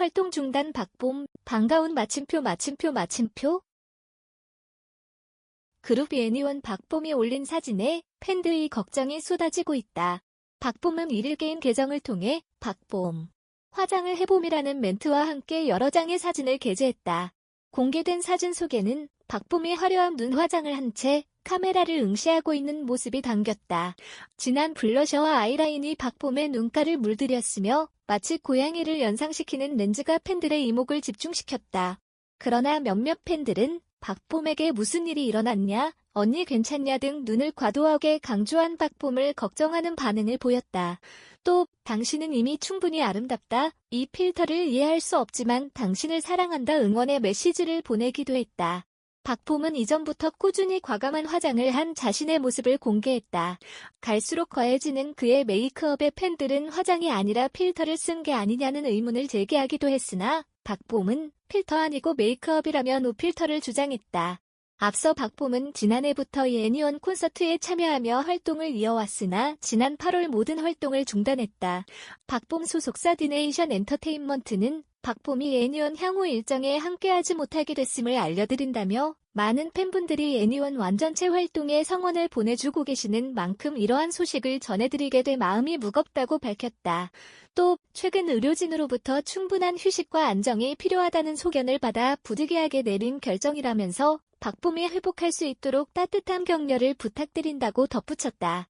활동 중단 박봄, 반가운 마침표 마침표 마침표. 그룹 애니원 박봄이 올린 사진에 팬들의 걱정이 쏟아지고 있다. 박봄은 1일 개인 계정을 통해 박봄 화장을 해봄이라는 멘트와 함께 여러 장의 사진을 게재했다. 공개된 사진 속에는 박봄이 화려한 눈 화장을 한 채 카메라를 응시하고 있는 모습이 담겼다. 진한 블러셔와 아이라인이 박봄의 눈가를 물들였으며 마치 고양이를 연상시키는 렌즈가 팬들의 이목을 집중시켰다. 그러나 몇몇 팬들은 박봄에게 무슨 일이 일어났냐, 언니 괜찮냐 등 눈을 과도하게 강조한 박봄을 걱정하는 반응을 보였다. 또 당신은 이미 충분히 아름답다. 이 필터를 이해할 수 없지만 당신을 사랑한다 응원의 메시지를 보내기도 했다. 박봄은 이전부터 꾸준히 과감한 화장을 한 자신의 모습을 공개했다. 갈수록 거해지는 그의 메이크업에 팬들은 화장이 아니라 필터를 쓴 게 아니냐는 의문을 제기하기도 했으나 박봄은 필터 아니고 메이크업이라며 노필터를 주장했다. 앞서 박봄은 지난해부터 이 애니원 콘서트에 참여하며 활동을 이어왔으나 지난 8월 모든 활동을 중단했다. 박봄 소속사 디네이션 엔터테인먼트는 박봄이 애니원 향후 일정에 함께하지 못하게 됐음을 알려드린다며 많은 팬분들이 애니원 완전체 활동에 성원을 보내주고 계시는 만큼 이러한 소식을 전해드리게 돼 마음이 무겁다고 밝혔다. 또 최근 의료진으로부터 충분한 휴식과 안정이 필요하다는 소견을 받아 부득이하게 내린 결정이라면서 박봄이 회복할 수 있도록 따뜻한 격려를 부탁드린다고 덧붙였다.